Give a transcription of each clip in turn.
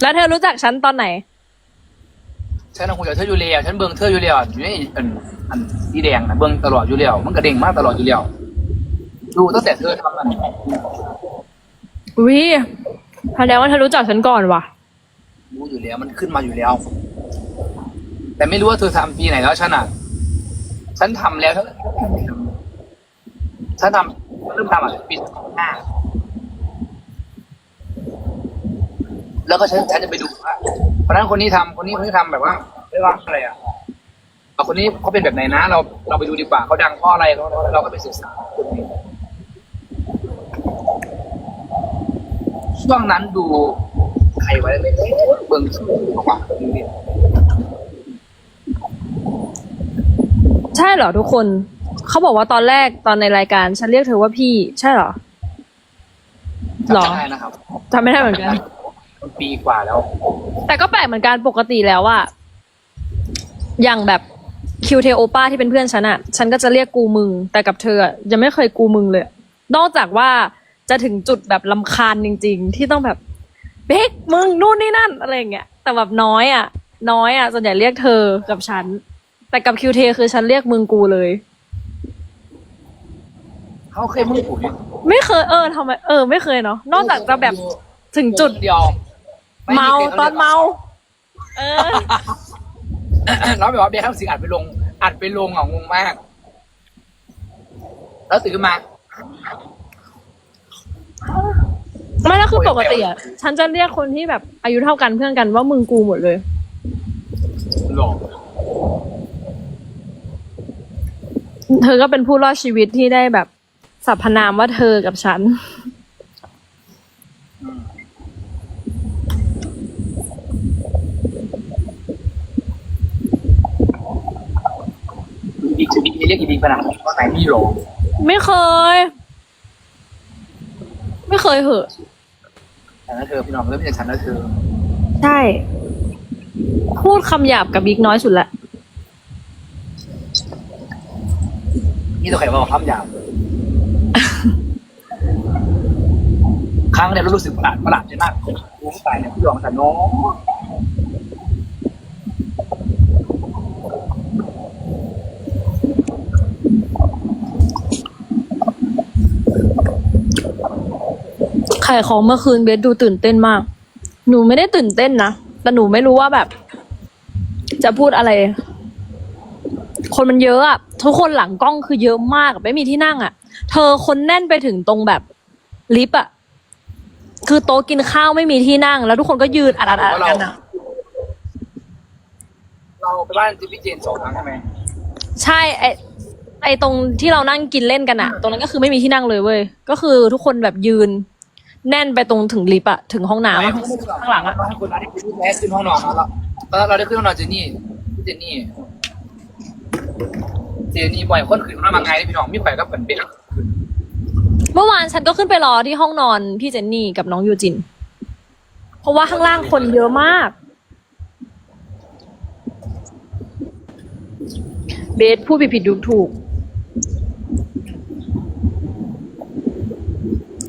แล้วเธอรู้จักฉันตอนไหน ฉันน่ะคุยกับเธออยู่แล้วฉันเบิ่งเธออยู่แล้วอยู่ในอันอันสีแดงนะเบิ่งตลอดอยู่แล้วมันกระเด้งมากตลอดอยู่แล้วดูตั้งแต่เธอทำมันวิแสดงว่าเธอรู้จักฉันก่อนว่ะ รู้อยู่แล้วมันขึ้นมาอยู่แล้ว แต่ไม่รู้ว่าเธอทำปีไหนแล้วฉันอะ ฉันทำแล้วฉันทำเริ่มทำอะปีสองห้า แล้วก็ฉันฉันจะไปดูว่าคนนั้นคนนี้ทำคนนี้คนนี้ทำแบบว่าเรียกว่าอะไรอะเอาคนนี้เขาเป็นแบบไหนนะ เราเราไปดูดีกว่าเขาดังเพราะอะไรเราเราก็ไปศึกษาคนนี้ช่วงนั้นดูใครไว้ไม่เบิ่งชื่อบอกว่าดูดิใช่เหรอทุกคน เขาบอกว่าตอนแรกตอนในรายการ ฉันเรียกเธอว่าพี่ ใช่เหรอหรอจำไม่ได้นะครับจำไม่ได้เหมือนกันมัน ปีกว่าแล้ว แต่ก็แปลกเหมือนกันปกติแล้วอะอย่างแบบคิวเทโอป้าที่เป็นเพื่อนฉันอะฉันก็จะเรียกกูมึง แต่กับเธออะยังไม่เคยกูมึงเลย นอกจากว่าจะถึงจุดแบบลำคาญจริง ๆ ที่ต้องแบบเบกมึงนู่นนี่นั่นอะไรอย่างเงี้ยแต่แบบน้อยอะน้อยอะส่วนใหญ่เรียกเธอกับฉัน แต่กับคิวเทคือฉันเรียกมึงกูเลย เขาเคยมึงปุ๋ยไม่เคยเออทำไมเออไม่เคยเนาะนอกจากจะแบบถึงจุด เดียว เมาตอนเมา เออแล้วแบบว่าเบียร์ทั้งสิ่งอัดไปลง อัดไปลงอะงงมาก แล้วตื่นขึ้นมาไม่แล้วคือปกติอะ ฉันจะเรียกคนที่แบบอายุเท่ากันเพื่อนกันว่ามึงกูหมดเลย หลอกเธอก็เป็นผู้รอดชีวิตที่ได้แบบสรรพนามว่าเธอกับฉัน อีกจะมีเรียกอีดีขนาดไหนว่าไหนมีหลอกไม่เคย ไม่เคยเหอะแต่ถ้าเธอพี่น้องเริ่มจากฉันแล้วเธอใช่ พูดคำหยาบกับบิ๊กน้อยสุดละนี่ตัวใครบอกคำหยาบครั้งเนี้ยเรารู้สึกประหลาดประหลาดใจมากกูไม่ตายเนี่ยพี่ยอมแต่น้อง ขายของเมื่อคืนเบสดูตื่นเต้นมาก หนูไม่ได้ตื่นเต้นนะ แต่หนูไม่รู้ว่าแบบ จะพูดอะไร คนมันเยอะอะทุกคนหลังกล้องคือเยอะมากอะไม่มีที่นั่งอะเธอคนแน่นไปถึงตรงแบบลิฟต์อะคือโต๊ะกินข้าวไม่มีที่นั่ง แล้วทุกคนก็ยืนอัดอัดอัดกันอะเราไปบ้านจิพี่เจนสองครั้งใช่ไหมใช่ไอไอตรงที่เรานั่งกินเล่นกันอะตรงนั้นก็คือไม่มีที่นั่งเลยเว้ย ก็คือทุกคนแบบยืน แน่นไปตรงถึงลิฟต์อะถึงห้องน้ำอะข้างหลังอะให้คนร้านที่ขึ้นแพ้ขึ้นห้องนอนแล้วตอนนั้นเราได้ขึ้นห้องนอนเจนี่เจนี่เจนี่บ่อยคนขึ้นห้องนอนมาไงพี่น้องมีไฟก็เป็นเป็นเมื่อวานฉันก็ขึ้นไปรอที่ห้องนอนพี่เจนนี่กับน้องยูจิน เพราะว่าข้างล่างคนเยอะมาก เบสพูดผิดผิดถูกถูก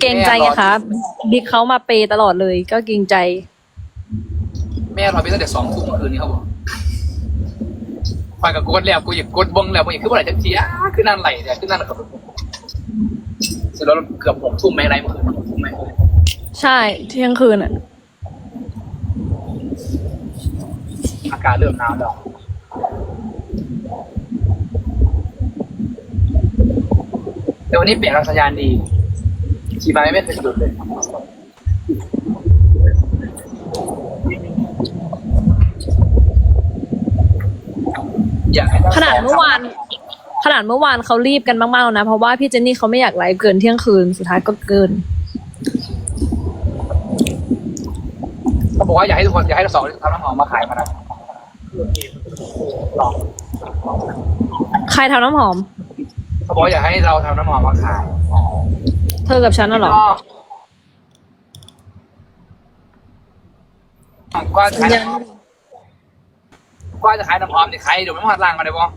เกรงใจไงคะบิ๊กเขามาเปย์ตลอดเลยก็เกรงใจ แม่เราไปตั้งแต่สองทุ่มเมื่อคืนนี้เขาบอกไฟกับกดแล้วกูอยากกดบงแล้วกูอยากขึ้นเมื่อไหร่จะเทียขึ้นนั่นไหลเนี่ยขึ้นนั่นกับเสร็จแล้วเกือบหกทุ่มไหมไรเมื่อคืนหกทุ่มไหมใช่เที่ยงคืนอะอากาศเริ่มหนาวแล้วแต่วันนี้เปลี่ยนรังสัญญาณดี ขี่มาไม่เคยสะดุดเลยอยากให้ทั้งขนาดเมื่อวาน ขนาดเมื่อวานเขารีบกันมากๆแล้วนะ เพราะว่าพี่เจนนี่เขาไม่อยากไลฟ์เกินเที่ยงคืน สุดท้ายก็เกิน เขาบอกว่าอยากให้ทุกคนอยากให้ทั้งสองทำน้ำหอมมาขายมานะลองใครทำน้ำหอม เขาบอกว่าอยากให้เราทำน้ำหอมมาขายเธอกับฉันน่ะเหรอ ก็ขายน้ำก็จะขายน้ำหอมจะขายเดี๋ยวไม่มาล่างกันได้ปะ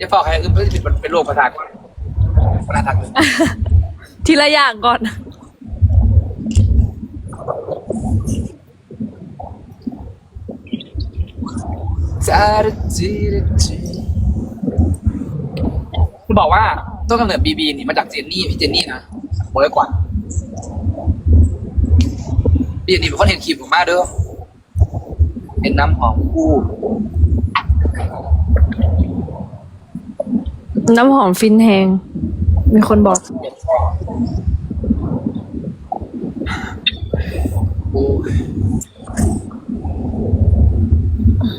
จะฟอกใครอื่นเพื่อจะเป็นโรคประสาทก่อนประสาทเลยทีละอย่างก่อน บอกว่า ต้นกำเนิดบีบีนี่มาจากเจนนี่พี่เจนนี่นะบอกไว้ก่อนพี่เจนนี่เป็นคนเห็นคลิปผมมากเด้อเป็นน้ำหอมคู่น้ำหอมฟินแฮง มีคนบอกโอ้ย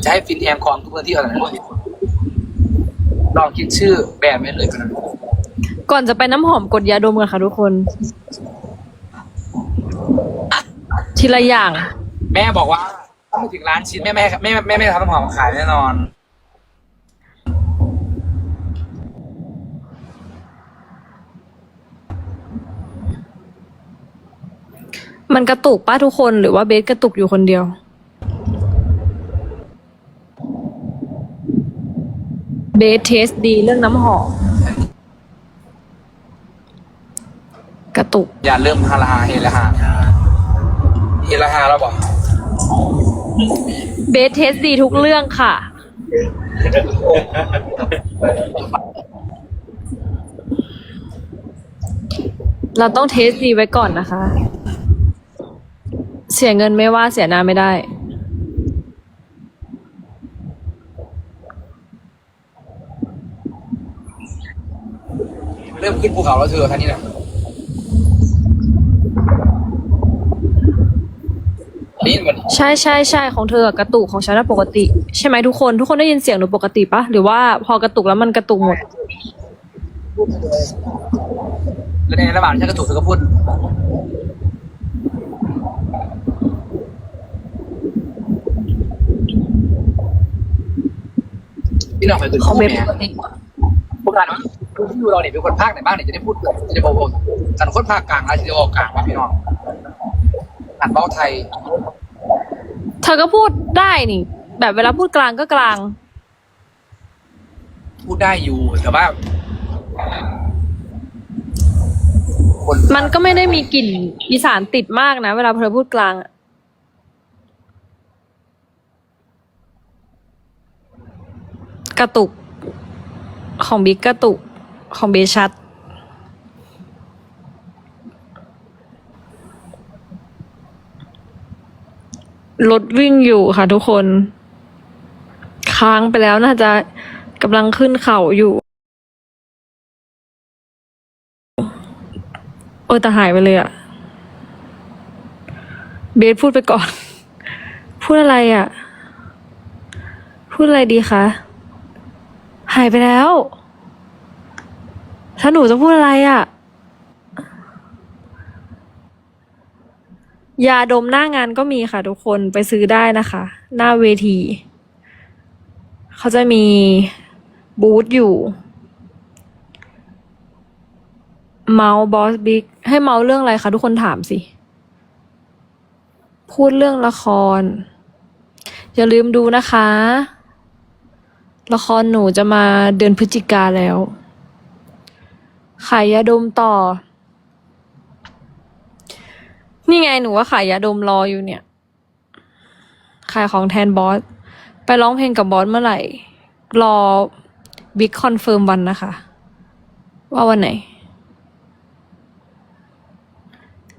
จะให้ฟินแฮมของทุกพื้นที่อะไรนะลองคิดชื่อแบรนด์ไว้เลยกันนะ ก่อนจะไปน้ำหอมกดยาดมกันค่ะทุกคน ทีละอย่าง แม่บอกว่าถ้าไม่ถึงร้านชิ้นแม่แม่แม่แม่ไม่ทำน้ำหอมขายแน่นอน มันกระตุกป้าทุกคนหรือว่าเบสกระตุกอยู่คนเดียว เบสเทสดีเรื่องน้ำหอม กระตุก อย่าเริ่มฮาราฮาเฮลาฮาเฮลาฮาแล้วบอกเบสเทสดีทุกเรื่องค่ะ เราต้องเทสดีไว้ก่อนนะคะ เสียเงินไม่ว่าเสียหน้าไม่ได้ เริ่มขึ้นภูเขาแล้วเธอท่านี้เนี่ยนี่มัน ใช่ใช่ใช่ของเธออะกระตุกของฉันอะปกติ ใช่ไหมทุกคนทุกคนได้ยินเสียงหนูปกติปะหรือว่าพอกระตุกแล้วมันกระตุกหมดแล้วในระหว่างที่ฉันก็ถูกเธอก็พูดพี่น้องไปตื่นของเบสแหปกติพวกเราเนาะผู้ที่ดูเราเนี่ยเป็นคนภาคไหนบ้างเนี่ยจะได้พูดเกิดจะได้บอกกันคนภาคกลางแล้วจะได้บอกกลางว่าพี่น้องอ่านเบ้าไทย เธอก็พูดได้นี่ แบบเวลาพูดกลางก็กลาง พูดได้อยู่แต่ว่า คนมันก็ไม่ได้มีกลิ่นอีสานติดมากนะ เวลาเธอพูดกลางอะกระตุก ของบิ๊กกระตุก ของเบชัด รถวิ่งอยู่ค่ะทุกคน ค้างไปแล้วน่าจะกำลังขึ้นเขาอยู่โอ้ยแต่หายไปเลยอะเบสพูดไปก่อน พูดอะไรอะพูดอะไรดีคะหายไปแล้วถ้าหนูจะพูดอะไรอะ ยาดมหน้างานก็มีค่ะทุกคนไปซื้อได้นะคะ หน้าเวที เขาจะมีบูธอยู่ เมาส์บอสบิ๊กให้เมาส์เรื่องอะไรคะทุกคนถามสิ พูดเรื่องละคร อย่าลืมดูนะคะ ละครหนูจะมาเดือนพฤศจิกาแล้ว ขายยาดมต่อ นี่ไงหนูว่าขายยาดมรออยู่เนี่ย ขายของแทนบอส ไปร้องเพลงกับบอสเมื่อไหร่ รอบิ๊กคอนเฟิร์มวันนะคะ ว่าวันไหน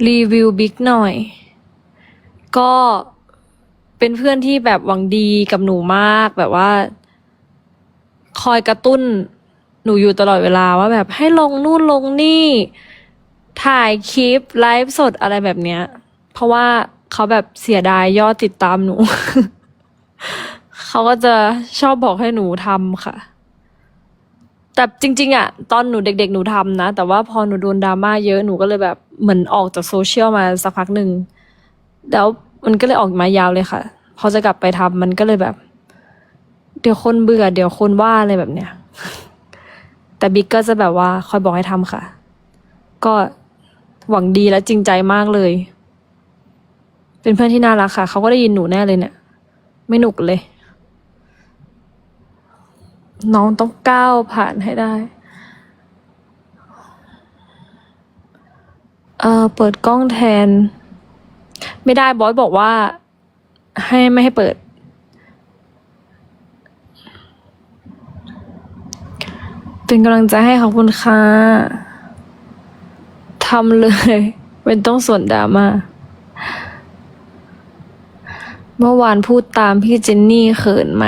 รีวิวบิ๊กหน่อย ก็เป็นเพื่อนที่แบบหวังดีกับหนูมากแบบว่า คอยกระตุ้นหนูอยู่ตลอดเวลาว่าแบบให้ลงนู่นลงนี่ ถ่ายคลิปไลฟ์สดอะไรแบบเนี้ย เพราะว่าเขาแบบเสียดายยอดติดตามหนู เขาก็จะชอบบอกให้หนูทำค่ะ แต่จริง ๆอะตอนหนูเด็ก ๆ หนูทำนะ แต่ว่าพอหนูโดนดราม่าเยอะหนูก็เลยแบบเหมือนออกจากโซเชียลมาสักพักหนึ่ง แล้วมันก็เลยออกมายาวเลยค่ะ พอจะกลับไปทำมันก็เลยแบบ เดี๋ยวคนเบื่อ เดี๋ยวคนว่าอะไรแบบเนี้ยแต่บิ๊กก็จะแบบว่าคอยบอกให้ทำค่ะ ก็ หวังดีและจริงใจมากเลย เป็นเพื่อนที่น่ารักค่ะ เขาก็ได้ยินหนูแน่เลยเนะี่ย ไม่หนุกเลย น้องต้องก้าวผ่านให้ได้ เออเปิดกล้องแทน ไม่ได้บอสบอกว่า ให้ไม่ให้เปิดเป็นกำลังใจให้ขอบคุณค่ะำเลย เป็นต้องสนดราม่าเมื่อวานพูดตามพี่เจนนี่เขินไหม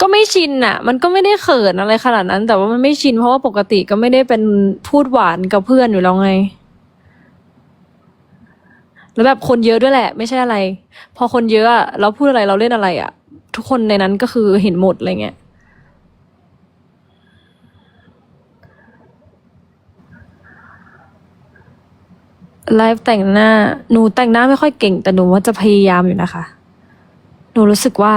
ก็ไม่ชินอะมันก็ไม่ได้เขินอะไรขนาดนั้น แต่ว่ามันไม่ชินเพราะว่าปกติก็ไม่ได้เป็นพูดหวานกับเพื่อนอยู่แล้วไง แล้วแบบคนเยอะด้วยแหละ ไม่ใช่อะไร พอคนเยอะอะเราพูดอะไรเราเล่นอะไรอะทุกคนในนั้นก็คือเห็นหมดอะไรเงี้ย ไลฟ์แต่งหน้า หนูแต่งหน้าไม่ค่อยเก่ง แต่หนูว่าจะพยายามอยู่นะคะ หนูรู้สึกว่า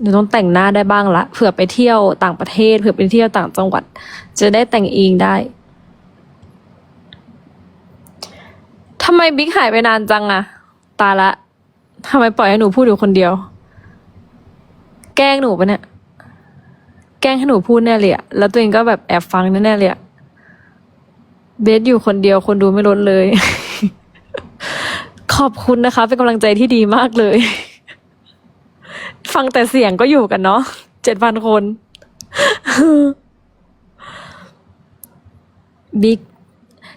หนูต้องแต่งหน้าได้บ้างละ เผื่อไปเที่ยวต่างประเทศ เผื่อไปเที่ยวต่างจังหวัด จะได้แต่งเองได้ทำไมบิ๊กหายไปนานจังอะตาละทำไมปล่อยให้หนูพูดอยู่คนเดียว แกล้งหนูปะเนี่ย แกล้งให้หนูพูดแน่เลยอะแล้วตัวเองก็แบบแอบฟังแน่ๆเลยอะเบสอยู่คนเดียวคนดูไม่ลดเลย ขอบคุณนะคะ เป็นกำลังใจที่ดีมากเลย ฟังแต่เสียงก็อยู่กันเนาะเจ็ดพันคนบิ๊ก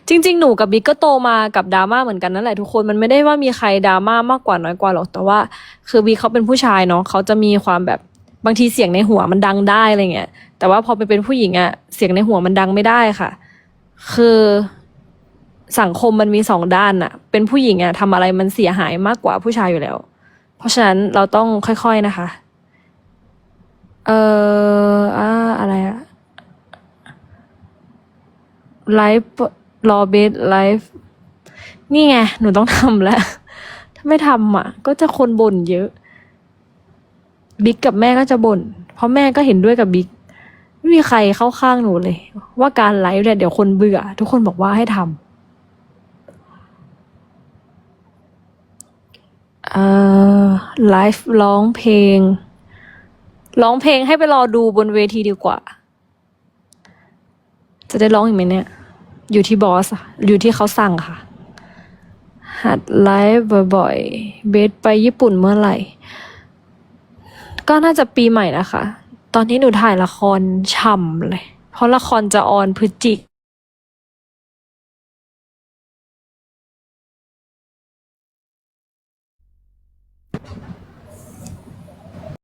จริง ๆ หนูกับบิ๊กก็โตมากับดราม่าเหมือนกันนั่นแหละทุกคนมันไม่ได้ว่ามีใครดราม่ามากกว่าน้อยกว่าหรอกแต่ว่า คือบิ๊กเขาเป็นผู้ชายเนาะเขาจะมีความแบบบางทีเสียงในหัวมันดังได้อะไรเงี้ยแต่ว่าพอไปเป็นผู้หญิงอะเสียงในหัวมันดังไม่ได้ค่ะ คือ สังคมมันมีสองด้านอะเป็นผู้หญิงอะทำอะไรมันเสียหายมากกว่าผู้ชายอยู่แล้ว เพราะฉะนั้นเราต้องค่อยๆนะคะ เอ่ออ่าอะไรอะไลฟ์รอเบสไลฟ์นี่ไง หนูต้องทำแล้ว ถ้าไม่ทำอะ ก็จะคนบ่นเยอะ บิ๊กกับแม่ก็จะบ่น เพราะแม่ก็เห็นด้วยกับบิ๊กไม่มีใครเข้าข้างหนูเลย ว่าการไลฟ์เนี่ยเดี๋ยวคนเบื่อ ทุกคนบอกว่าให้ทำเอ่อ ไลฟ์ร้องเพลง ร้องเพลงให้ไปรอดูบนเวทีดีกว่า จะได้ร้องอีกไหมเนี่ย อยู่ที่บอสอะอยู่ที่เขาสั่งค่ะ หัดไลฟ์บ่อยๆ เบสไปญี่ปุ่นเมื่อไหร่ ก็น่าจะปีใหม่นะคะ ตอนนี้หนูถ่ายละครฉ่ำเลย เพราะละครจะออนพฤศจิก